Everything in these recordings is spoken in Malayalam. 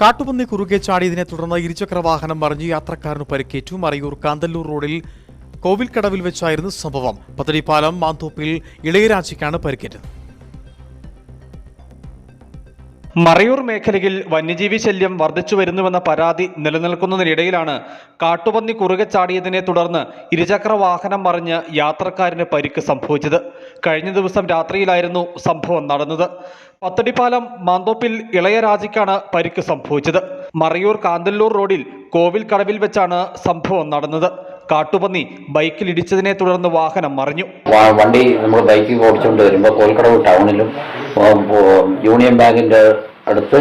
കാട്ടുപന്നി കുറുകെ ചാടിയതിനെ തുടർന്ന് ഇരുചക്ര വാഹനം മറിഞ്ഞ് യാത്രക്കാരന് പരിക്കേറ്റു. മറയൂർ കാന്തല്ലൂർ റോഡിൽ കോവിൽക്കടവിൽ വെച്ചായിരുന്നു സംഭവം. പത്തടിപ്പാലം മാന്തോപ്പിൽ ഇളയരാജയ്ക്കാണ് പരിക്കേറ്റത്. മറയൂർ മേഖലയിൽ വന്യജീവി ശല്യം വർദ്ധിച്ചു വരുന്നുവെന്ന പരാതി നിലനിൽക്കുന്നതിനിടയിലാണ് കാട്ടുപന്നി കുറുകെ ചാടിയതിനെ തുടർന്ന് ഇരുചക്ര വാഹനം മറിഞ്ഞ് യാത്രക്കാരന് പരിക്ക് സംഭവിച്ചത്. കഴിഞ്ഞ ദിവസം രാത്രിയിലായിരുന്നു സംഭവം നടന്നത്. പത്തടിപ്പാലം മാന്തോപ്പിൽ ഇളയരാജിക്കാണ് പരിക്ക് സംഭവിച്ചത്. മറയൂർ കാന്തല്ലൂർ റോഡിൽ കോവിൽ കടവിൽ വെച്ചാണ് സംഭവം നടന്നത്. കാട്ടുപന്നി ബൈക്കിൽ ഇടിച്ചതിനെ തുടർന്ന് വാഹനം മറിഞ്ഞു. വണ്ടി നമ്മൾ ബൈക്കിൽ ഓടിച്ചുകൊണ്ട് വരുമ്പോൾ കോൽക്കടവ് ടൗണിലും യൂണിയൻ ബാങ്കിന്റെ അടുത്ത്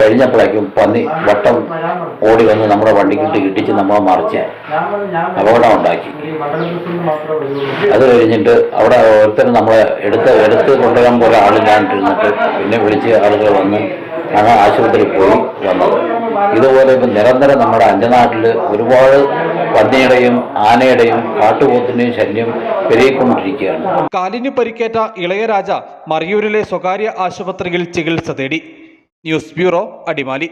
കഴിഞ്ഞപ്പോഴേക്കും പന്നി വട്ടം ഓടി വന്ന് നമ്മുടെ വണ്ടിക്കിട്ട് ഇടിച്ച് നമ്മളെ മറിച്ച് അപകടം ഉണ്ടാക്കി. അത് കഴിഞ്ഞിട്ട് അവിടെ ഓരോരുത്തരും നമ്മളെ എടുത്ത് എടുത്ത് കൊണ്ടുവരാൻ പോലെ ആളില്ലാണ്ടിരുന്നിട്ട് പിന്നെ വിളിച്ച് ആളുകൾ വന്ന് ആണ് ആശുപത്രിയിൽ പോയി വന്നത്. ഇതുപോലെ ഇപ്പം നിരന്തരം നമ്മുടെ അഞ്ചനാട്ടിൽ ഒരുപാട് പന്നിയുടെയും ആനയുടെയും കാട്ടുപോത്തിന്റെയും ശല്യം പെരുകിക്കൊണ്ടിരിക്കുകയാണ്. കാലിന് പരിക്കേറ്റ ഇളയരാജ മറിയൂരിലെ സ്വകാര്യ ആശുപത്രിയിൽ ചികിത്സ തേടി. News bureau Adimali.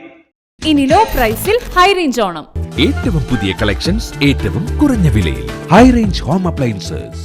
ഇനി ലോ പ്രൈസിൽ ഹൈ റേഞ്ച് ഓണം. ഏറ്റവും പുതിയ കളക്ഷൻസ് ഏറ്റവും കുറഞ്ഞ വിലയിൽ. High range home appliances